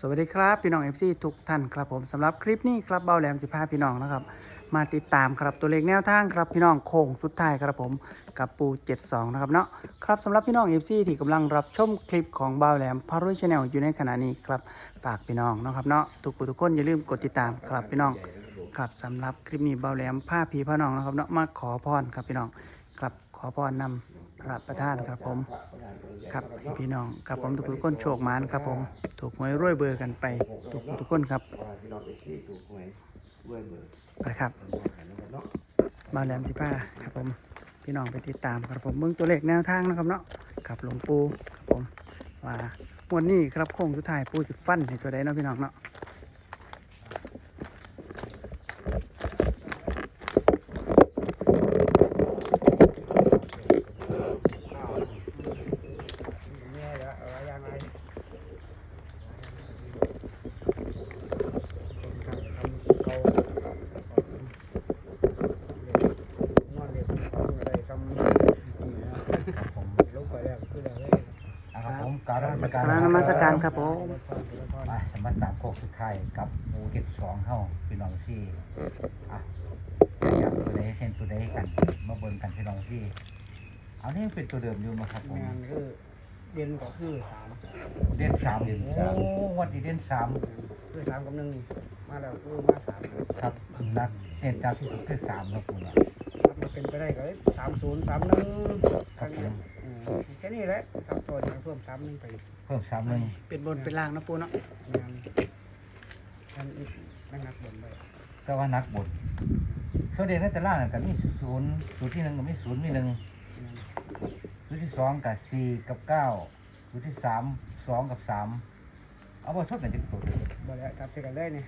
สวัสดีครับพี่น้อง FC ทุกท่านครับผมสำหรับคลิปนี้ครับเบาแหลม15พี่น้องนะครับ มาติดตามครับตัวเลขแนวทางครับพี่น้องโค้งสุดท้ายครับผมกับปู 72 นะครับเนาะครับสำหรับพี่น้อง FC ที่กำลังรับชมคลิปของเบาแหลมพารวยชาแนลอยู่ในขณะนี้ครับฝากพี่น้องนะครับเนาะทุกผู้ทุกคนอย่าลืมกดติดตามครับพี่น้องครับสำหรับคลิปนี้เบาแหลมผ้าพีพระน้องนะครับเนาะมาขอพรครับพี่น้องครับขอพรนำ รับประทานครับผม ครับพี่น้องครับผมทุกคนโชคมานครับผม ถูกหวยรวยเบอร์กันไป ทุกทุกคนครับไปครับ มาแหลมสิป้าครับผม พี่น้องไปติดตามครับผมเบื้องตัวเลขแนวทางนะครับเนาะครับหลวงปู่ครับผมว่าวันนี้ครับโค้งสุดท้ายปู่จะฟันให้ตัวใดเนาะพี่น้องเนาะ เนี่ยละอะไรยังไงเก่านอนเรียนอะไรทำผมลงไปแล้วคืออะไร นะครับผมกราร กรารน มัสการครับผมมาสมัครตามโคกสุดท้ายกับหมูเก็บสองเท่าพี่น้องที่อะอยากตัวใดเช่นตัวใดกันมาเบิ่งกันพี่น้องที่เอานี่เป็นตัวเดิมอยู่มาครับผมงานคือเด่นก็คือสามเด่นสามโอ้วันนี้เด่นสามคือสามกับหนึ่งมาแล้วคือมาสามครับนักเด่นตามที่สุดคือสามครับผมอะมันเป็นไปได้ก็สามศูนย์สามหนึ่งครับผม แค่นี้แหละครับตัวนี้เพิ่มสามหนึ่งไปเพิ่มสามหนึ่งเป็นบนเป็นล่างเนาะปู่เนาะงานอันอีกนักนักบนไปแต่ว่านักบทส่วนเด่นในแต่ล่างน่ะก็มีศูนย์ศูนย์ที่หนึ่งก็มีศูนย์มีหนึ่งงานศูนย์ที่สองกับสี่กับเก้าศูนย์ที่สามสองกับสามเอาไปชดกันจะตัวบ่แล้วจับใส่กันได้เนี่ย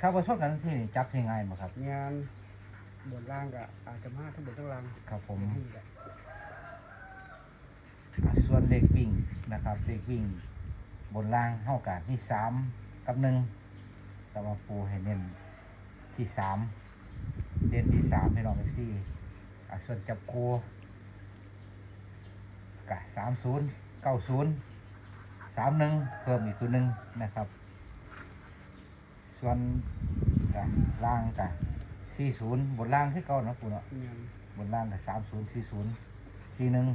ถ้าไปชดกันที่นี่จับยังไงมาครับ งานบนล่างก็อาจจะมาทั้งบนทั้งล่างครับผมนี่แหละอะ ส่วนเด็กวิ่งนะครับเด็กวิ่งบนล่างเท่ากันที่สามกับหนึ่งแต่ว่าปูให้เน้นที่สามเด่นที่สามให้ลองไปที่อะส่วนจับคูกะสามศูนย์เก้าศูนย์สามหนึ่งเพิ่มอีกตัวหนึ่งนะครับ ส่วนกะล่างกะสี่ศูนย์บนล่างที่เก่าเนาะปูเนาะงานบนล่างกับสามศูนย์สี่ศูนย์สี่หนึ่ง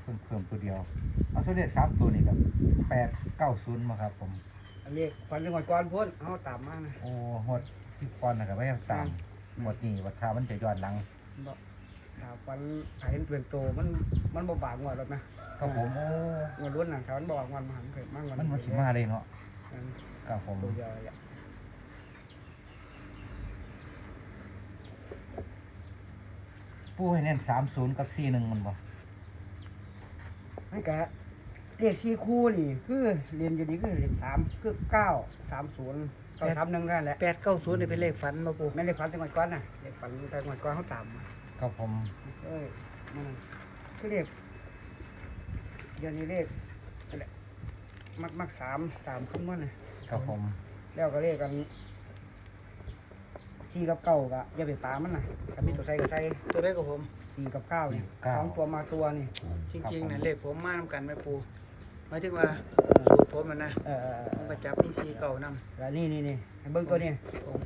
เพิ่มเพิ่มตัวเดียว เอาตัวเลขสามตัวนี่กับแปดเก้าศูนย์มาครับ ผม อันนี้ฟันจังหวัดก่อนพ้นเอาตามมานะโอ้หดที่ก่อนนะครับไม่ตามหมดนี่วัดทามันจะย้อนหลังบ่ถ้าฟันถ้าเห็นเปลี่ยนโตมันมันบ่บางกว่าหรอกนะครับผมโอ้เงินล้วนหนังสาวมันบ่บางวันมันหันเกิดมากกว่ามันมันสิมาเลยเนาะอันครับผมตัวเดียวเลยอะปูให้เน้นสามศูนย์กับสี่หนึ่งมันบ่ มันก็เลขสี่คู่นี่คือเรียนอยู่นี่คือเรียนสามคือเก้าสามศูนย์เก้าสามหนึ่งนั่นแหละแปดเก้าศูนย์นี่เป็นเลขฝันมาปู่ไม่ได้ฟันจังหวัดก่อนนะเลขฟันจังหวัดก่อนเขาตามมาครับผมเอ้ยมันก็เรียกเดี๋ยวนี้เรียกอะไรมักมักสามสามขึ้นมาน่ะครับผม แล้วก็เรียกกันสี่กับเก้าก็อย่าไปปามันน่ะถ้ามีตัวใส่ก็ใส่ตัวได้กับผม สี่กับเก้านี่สองตัวมาตัวนี่จริงๆเนี่ยเลขผมมาทำกันไหมปู่หมายถึงว่าสูตรผมมันนะเออเออผมเอก็อจับนี่สีเก่านำแล้วนี่นี่นี่ให้เบิ้งตัวนี้ ผม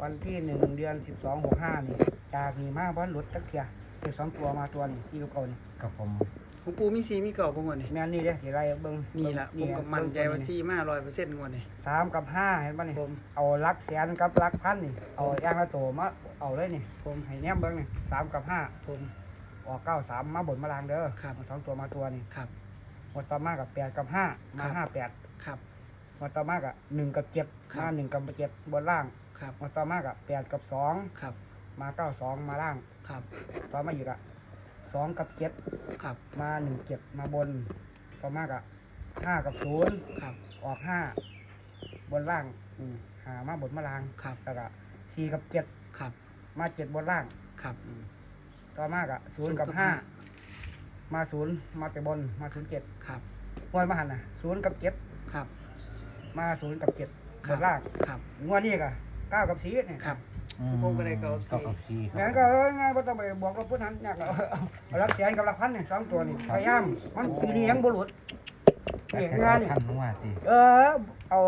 วันที่หนึ่งเดือนสิบสองหกห้านี่จากนี่มาบ้านรถตักเทียเรียกสองตัวมาตัวนี่สี่กับเก้านี่ครับผม ของปู่มีสีมีเก่าบ่งวดนี่แม่นนี่เด้อสิไรเบิ้งนี่ล่ะผมก็มั่นใจว่าเบิ่งตัวสีมาร้อยเปอร์เซ็นต์งวดนี่สามกับห้าเห็นป่ะนี่ผมเอาลักแสนกับลักพันนี่เอาอย่างละโตมาเอาเลยนี่ผมให้แนมเบิ้งนี่สามกับห้าผมออกเก้าสามมาบนมาลางเด้อครับมาสองตัวมาตัวนี่ครับหมดต่อมากับแปดกับห้ามาครับห้าแปดครับหมดต่อมากับหนึ่งกับเจ็ดครับมาหนึ่งกับเจ็ดบนล่างครับหมดต่อมากับแปดกับสองครับมาเก้าสองมาล่างครับต่อมาอีกอะส องกับเจ็ดครับ มาหนึ่งเจ็ดมาบนต่อมากับห้ากับศูนย์ครับ ออกห้าบนล่างอืมหามาบนมาล่างครับ แล้วก็สี่กับเจ็ดครับ มาเจ็ดบนล่างครับต่อมากอะศูนย์กับห้ามาศูนย์มาแต่บนมาศูนย์เจ็ดครับงวดมาหันน่ะศูนย์กับเจ็ดครับ มาศูนย์กับเจ็ดบนล่างครับงวดนี้ก็เก้ากับสี่เนี่ยครับอื ผมก็ได้เก้าสี่เก้ากับสี่คงั้รันบก็เอ้ยง่ายไม่ต้องไปบอกเราพูดนั้นยากเราเอาหลักแสนกับหลักพันเนี่ยสองตัวนี่พยายามมันปีนี้ยังบุรุษเด็กแสนงานนี่พันลงมาสิเออเอา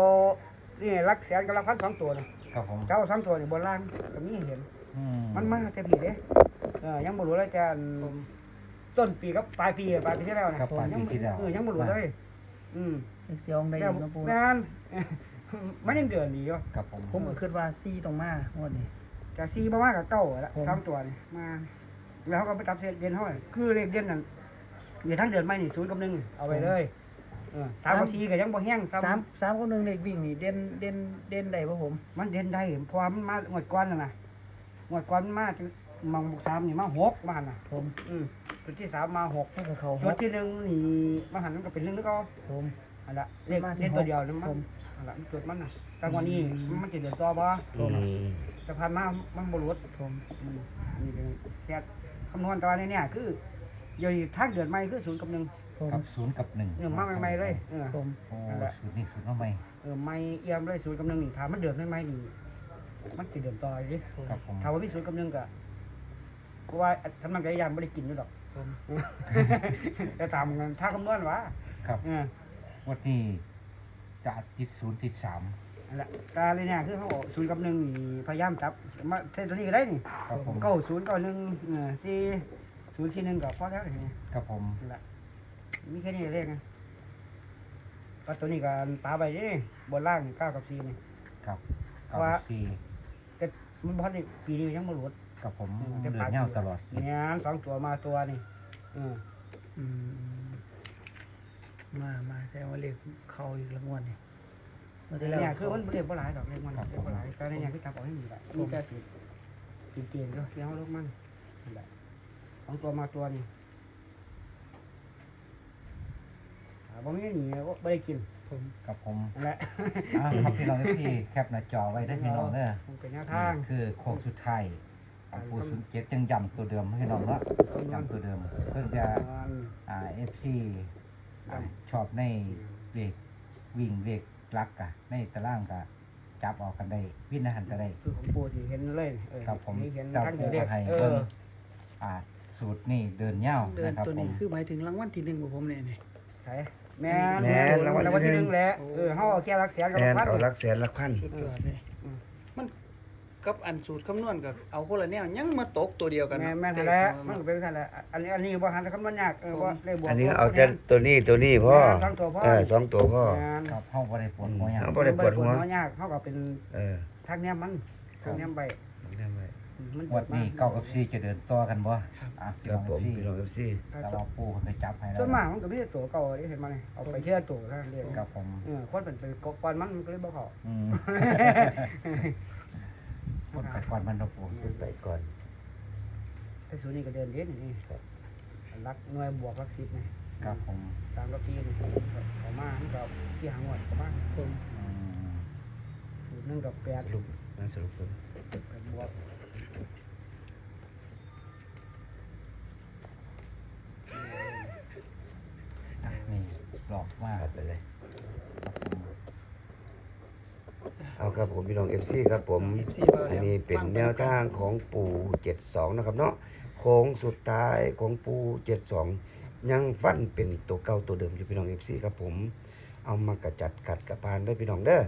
นี่รักแสนกับรักพันสองตัวนี่ครับผมเจ้าสองตัวนี่บนล่างก็มีเห็น อืมันมาแต่ปีเด้เออยังบ่รู้เลยจะต้นปีกับปลายปีปลายปีที่แล้วนะครับปลายปีที่แล้วเออยังบ่รู้เลย อืมเสียงได้อยู่นะปูงาน มันยังเดือนดีอยู่ครับผมผมก็คิดว่าซี่ตรงมางวดนี้จะซีบ่มากับเก้าละผมสามตัวนี่มา แล้วเขาก็ไปตัดเศษเดือนเท่าไหร่คือเลขเดือนนั้นเดี๋ยวทั้งเดือนไม่นี่ศูนย์กับหนึ่งเอาไปเลยเออสามกับสี่ก็ยังบ่แห้งสามสามกับหนึ่งเลขวิ่งนี่เด่นเด่นเด่นได้ป่ะผม มันเด่นได้เพราะว่ามันมางวดก้อนน่ะนะงวดก้อนมันมาจนมองบุกสามนี่มาหกมาหันน่ะ ผม อืมจุดที่สามมาหกให้กับเขาหจุดกที่หนึ่งนี่มาหันมันก็เป็นหนึ่งแล้วก็ผมอันละเลขมาที่เลขตัวเดียวนั่นหมัก นผมอันละมันจุดมันน่ะแต่วันนี้อืมมันจะเดือดต่อบ่ผมสะพานมามันบรุษผมอืมนี่เป็นแค่คำนวณตอนนี้เนี่ยคืออยู่ทักเดือนใหม่คือศูนย์กับหนึ่งผมกับศูนย์กับหนึ่งเออมาใหม่ๆเลยเออ ผมโอ้นั่นแหละศูนย์นี่ศูนย์มาใหม่ เออไม่เอี่ยมเลยศูนย์กับหนึ่งนี่ถามมันเดือนใหม่ๆนี่มันสิเดือนต่ออยู่ดิครับผม ถามว่ามีศูนย์กับหนึ่งก็เพราะว่าทำนักกายยานไม่ได้กินอยู่ดอกผมแต่ตามกันถ้าคำนวณวะครับเออวันนี้ จะติดศูนย์ติดสามนั่นแหละตาเลยเนี่ยคือเขาบอกศูนย์กับหนึ่งนี่พยายามจับมาเท่านี้ก็ได้นี่ครับผมเก้าศูนย์เก้าหนึ่งเออสี่ศูนย์สี่หนึ่งก็พอแล้วนี่ครับผมนั่นแหละมีแค่นี้เลขนะก็ตัวนี้ก็ตาไปนี่บนล่างนี่เก้ากับสี่นี่ ครับเก้าว่าสี่แต่มันพอดีปีนี้ยังไม่รู้ครับผมอืม เดือนเงาตลอดเนี่ยสองตัวมาตัวนี่เอออืม มามาแสดงว่าเลขเขาอีกละงวดนี่งวดที่แล้วเนี่ยคือมันเรียบบ่หลายดอกเรียบมันเรียบบ่หลายแต่ในอย่างที่จับเอาให้มีแหละมีแต่สิสิเกณฑ์ก็เที่ยวลูกมันนั่นแหละสองตัวมาตัวนี่ถ้าบ่มีหนีก็ไม่ได้กินผมครับผมนั่นแหละอ่าครับพี่น้องที่แคปหน้าจอไว้ได้พี่น้องเด้อมันเป็นแนวทางนี่คือโค้งสุดท้ายของปูศูนย์เจ็ดจังย้ำตัวเดิมให้พี่น้องเนาะย้ำตัวเดิม เพื่อจะอ่าเอฟซี ชอบในเลขวิ่งเลขลักกะในตารางกะจับเออกกันได้วินอาหารก็ได้คือของปูที่เห็นเลยเออครับผมนี่เห็นเจ้าทั้งปูเด็กให้เอเบิ่งออ่าสูตรนี่เดินเง่าวเดินนะครับตัวผนี้ม คือหมายถึงรางวัลที่หนึ่งของผมเนี่ยนี่ ใช่แม่นแม่นรางวัลรางวัลที่ที่หหนึ่นึ่ง งแหละเออเฮาเอาแค่รักแสนกับแอนพันเอาลักแสนลักพัน สุดยอดเลยอืมมัน กับอันสูตรคำนวณกับเอาคนละแนวยังมาตกตัวเดียวกันแม่นแม่นเนาะแหละมันก็เป็นซั่นแหละอันนี้อันนี้บ่หันคำนวณยากเออบ่ได้บวกอันนี้เอาแต่ตัวนี้ตัวนี้พ่อสองตัวพ่อเออสองตัวพ่อแม่นครับห้องบริปวดหัวอย่างเอาบ่ได้ปวดหัวบ่ยากเฮาก็เป็นเออทางแนมมันทางแนมไปได้ไหมมันวันนี้เก้ากับซีจะเดินต่อกันบ่อะพี่ครัน้บองผมซีพี่น้องเอฟซีแต่ว่าปูเขาเคยจับให้แล้วส่วนมากมันก็มีแต่ตัวเก่าที่เห็นมานี่เอาไปเชื่อตัวเท่านั้นเองครับผมเออคนเป็นเป็นก่อนมันมันก็เลยบ่เข้าอืมค นไปก่อนมันเนาะปูขึ้นไปก่อนแต่สูนี่ก็เดินเด่นนี่รักหน่วยบวกรักสิบนี่ครับผมสามกับสี่นี่เขามามันก็สี่หางวดเขามาผมอืมสูตรหนึ่งกับแปดสรุปนะสรุปตัวแปดบวกอะนี่หลอกมากตัดไปเลยครับผม เอาครับผมพี่น้องเอฟซีครับผม FC เบาอันแล้วนี้เป็นแนวทางของปู่เจ็ดสองนะครับเนาะโค้งสุดท้ายของปู่เจ็ดสองยังฟันเป็นตัวเก่าตัวเดิมอยู่พี่น้องเอฟซีครับผม เอามากระจัดกัดกระพานได้อพี่น้องเด้อ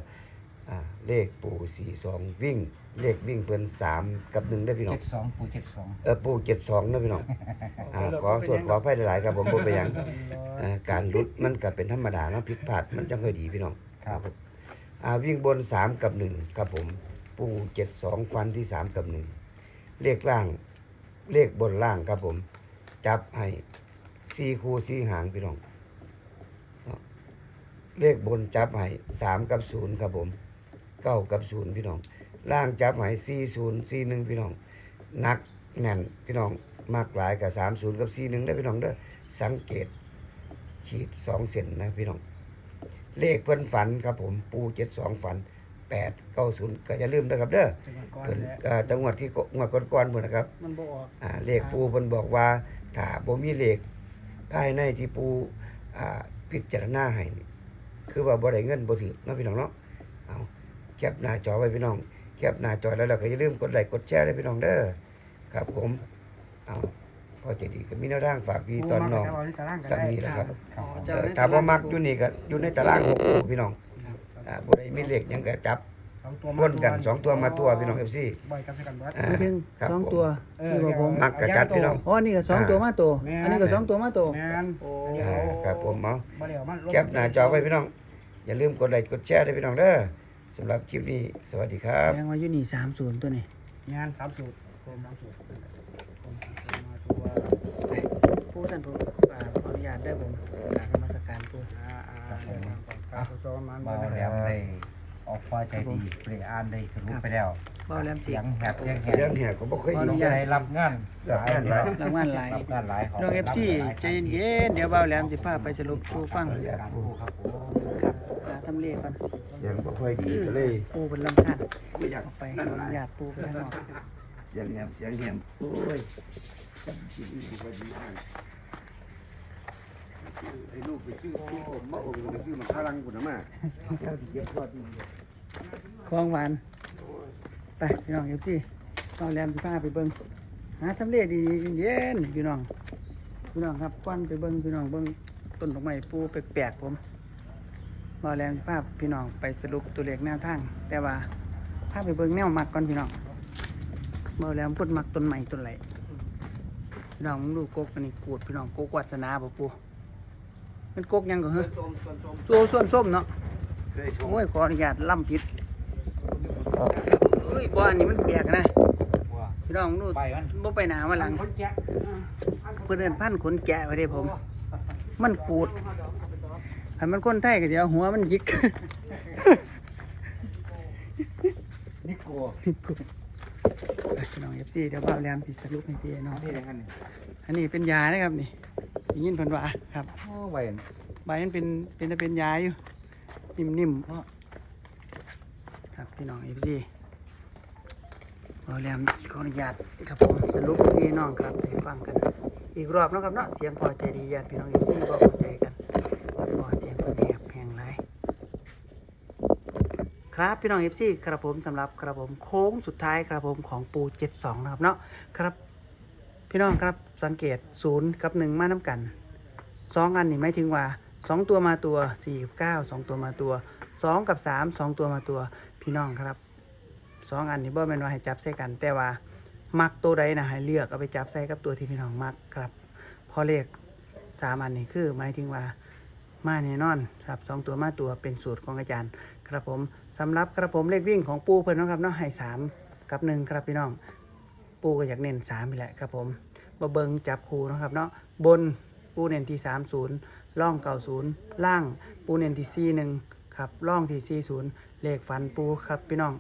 อ่าเลขปู่สี่สองวิ่ง เลขวิ่งเพิ่นสามกับหนึ่งได้อพี่น้องเจ็ดสองปูเจ็ดสองเออปู่เจ็ดสองนะพี่น้องอ่าขอสวดขอไฟหลายๆครับผมบ่ไปนหยังอ่าการหลุดมันก็เป็นธรรมดาเนาะผิดพลาดมันจังค่อยดีพี่น้องครับอ่า วิ่งบนสามกับหนึ่งครับผม ปูเจ็ดสองฟันที่สามกับหนึ่งเลขล่างเลขบนล่างครับผม จับให้สี่คู่สี่หางพี่น้องเลขบนจับให้สามกับศูนย์ครับผมเก้ากับศูนย์พี่น้อง ล่างจับให้สี่ศูนย์สี่หนึ่งพี่น้องนักแน่นพี่น้องมากหลายกับสามศูนย์กับสี่หนึ่งได้พี่น้องเด้อสังเกตขีดสองเซนนะพี่น้อง เลขเพิ่นฝันครับผมปูเจ็ดสองฝันแปดเก้าศูนย์ก็อย่าลืมนะครับเด้อจังหวะก่อนเพิ่นแหละเอ่อจังหวัดที่งวดก่อนๆเพิ่นนะครับ มันบ่ออก อ่าเลขปูเพิ่นบอกว่าถ้าบ่มีเลขภายในที่ปูอ่าพิจารณาให้นี่คือว่าบ่ได้เงินบ่ถึกเนาะพี่น้องเนาะเอาแคปหน้าจอไว้พี่น้อง แคปหน้าจอแล้วเราก็อย่าลืมกดไลค์กดแชร์ให้พี่น้องเด้อครับผมเอา พ่อใจดีก็มีแนวทางฝากพี่ตอนน้องปูมักจะเาที่ตารางก็สักได้นี้แหละครับครับอ๋อเอเจ้าอได้ถ้าบ่มักอยู่นี่ก็อยู่ในตารางหกคู่พี่น้องอ่าบ่ได้มีเลขหยังก็จับสองตัววนกันสองตัวมาตัวพี่น้อง FC บ่อยกันสักกันเบิดอ่าไม่ถึงครับสองผมตัวเออนี่บอกผมมักกะจัดพี่น้องอ๋อนี่ก็สองตัวมาตัวแม่นอันนี้ก็สองตัวมาตัวแม่นโอ้เดี๋ยวอ่าครับผมเอาบ่ได้เอามันลงแคปหน้าจอไว้พี่น้อง อย่าลืมกดไลค์กดแชร์ด้วยพี่น้องเด้อสำหรับคลิปนี้สวัสดีครับยังว่าอยู่นี่สามศูนย์ตัวนี้งานสามสูตรโคมสามสูตรผมมาตัว ผู้ท่านผมอ่าขออนุญาตได้ผมกราบนมัสการผู้อ่าอ่าครับผมตัวมันเบาแหลมได้ออกฟ้าใจดีเปรอ่านได้สรุปไปแล้วเบ้าแหลมสิเสียงแหบเสียงแหเสียงบแหบก็บ่เคยก็ยินต้องเสียงได้รับงานรับงานหลาย รางวัลหลายรับงานหลายของน้องเอฟซีใจเย็นๆเดี๋ยวเบ้าแหลมสิพาไปสรุปผู้ฟังการผู้ครับผมครับหาทำเลก่อนเสียงบ่ค่อยดีก็เลยปูเป็นลำคันไม่อยากออกไปขออนุญาตปูไปข้างนอกเสียงแหบเสียงแหบโอ้ย ไอ้ลูกไปซื้อพี่ผมมาอมไปซื้อมาพลังกุนมาเจ้าที่เก็บทอดนี่ของหวาน ไปพี่น้องเอฟซีเบ้าแหลมสิพาไปเบิ่งหาทำเลดีๆเย็นๆพี่น้อง พี่น้องครับก้อนไปเบิ่งพี่น้องเบิ่งต้นดอกไม้ปูแปลกๆผมเบ้าแหลมสิพาพี่น้องไปสรุปตัวเลขแนวทาง แต่ว่าพาไปเบิ่งแนวมักก่อนพี่น้องเบ้าแหลมพูดมักต้นไม้ต้นไหล พี่น้องมึงดูกกอันนี้กูดพี่น้องกกวัสนาบ่ปูเป็นกกหยังก็เหรอโซ่ส่วนส้มเนาะเคยชมโอ้ยขออนุญาตล่ำผิดเอ้ยบ้านนี้มันแปลกนะว่าพี่น้องดูไปมันบ่ไปหนามาหลังคนแก่เพื่อนเอินพันขนแกะไว้ได้ผม มันกูดถ้ามันคนไทยก็จะเอาหัวมันยิกนิโก้นี่ปุ๊บไป พี่น้องเอฟซีเดี๋ยวบ่าวแรมสิสรุปให้พี่น้องนี่เลยครับนี่อันนี้เป็นยานะครับนี่ได้ยินเพิ่นว่าครับโอ้ใบใบมันเป็นเป็นแต่เป็นยาอยู่นิ่มๆเพราะครับพี่น้องเอฟซีบ่าวแรมขออนุญาตครับผมสรุปให้พี่น้องครับให้ฟังกัน อีกรอบเนาะครับเนาะเสียงพอใจดีญาติพี่น้องเอฟซีบ่พอใจกันพอเสียงเพิ่นแหบแหงไร ครับพี่น้องเอฟซีครับผมสำหรับครับผมโค้งสุดท้ายครับผมของปู72นะครับเนาะครับพี่น้องครับสังเกตศูนย์กับหนึ่งมาน้ำกันสองอันนี่หมายถึงว่าสองตัวมาตัวสี่กับเก้าสองตัวมาตัวสองกับสามสองตัวมาตัวพี่น้องครับสองอันนี่บ่แม่นว่าให้จับใส่กัน แต่ว่ามักตัวใดนะให้เลือกเอาไปจับใส่กับตัวที่พี่น้องมักครับพอเลขสามอันนี่คือหมายถึงว่ามาแน่นอนครับสองตัวมาตัวเป็นสูตรของอาจารย์ ครับผม สำหรับครับผมเลขวิ่งของปูเพิ่นนะครับเนาะให้สามกับหนึ่งครับพี่น้อง ปูก็อยากเน้นสามไปแหละครับผมมาเบิงจับคูนะครับเนาะบนปูเน้นที่สามศูนย์ล่องเก่าศูนย์ล่างปูเน้นที่สี่หนึ่งครับล่องที่สี่ศูนย์เลขฝันปูครับพี่น้อง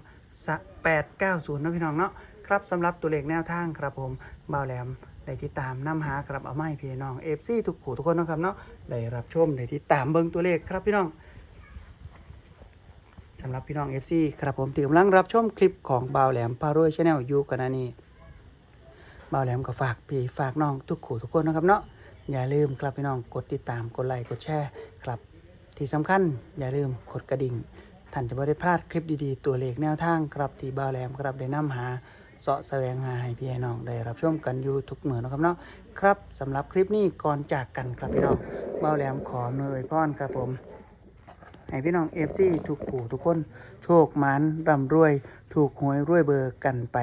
แปดเก้าศูนย์นะพี่น้องเนาะครับสำหรับตัวเลขแนวทางครับผมเบาแหลมได้ติดตามนํหาครับเอาไม้พี่น้องเอฟซีทุกขู่ทุกคนนะครับเนาะได้รับชมได้ติดตามเบิงตัวเลขครับพี่น้อง สำหรับพี่น้อง FC ครับผมถือกำลังรับชมคลิปของบ่าวแหลมพารวยชาแนลอยู่กันนะนี่บ่าวแหลมก็ฝากพี่ฝากน้องทุกขู่ทุกคนนะครับเนาะอย่าลืมครับพี่น้องกดติดตามกดไลค์กดแชร์ครับที่สำคัญอย่าลืมกดกระดิ่งท่านจะไม่ได้พลาดคลิปดีๆ ตัวเลขแนวทางครับที่บ่าวแหลมครับได้นำหาเสาะแสวงหาให้พี่ให้น้องได้รับชมกันอยู่ทุกเมื่อนะครับเนาะครับสำหรับคลิปนี้ก่อนจากกันครับพี่น้องบ่าวแหลมขอเนยพรครับผม ให้พี่น้องเอฟซีทุกผู้ทุกคน โชคมันร่ำรวย ถูกหวยรวยเบอร์กันไป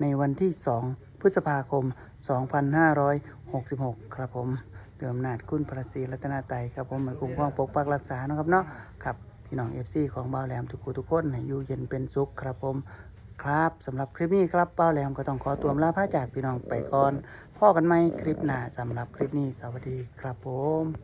ในวันที่ 2 พฤษภาคม 2566 ครับผมเดิมนาจคุณพระศรีรัตนาไตครับผมมาคุ้มครองปกปักรักษานะครับเนาะครับพี่น้องเอฟซีของบ่าแหลมทุกผู้ทุกคนให้อยู่เย็นเป็นสุขครับผมครับสำหรับคลิปนี้ครับบ่าแหลมก็ต้องขอตัวลาพระจากพี่น้องไปก่อนพ่อกันไหมคลิปหน้าสำหรับคลิปนี้สวัสดีครับผม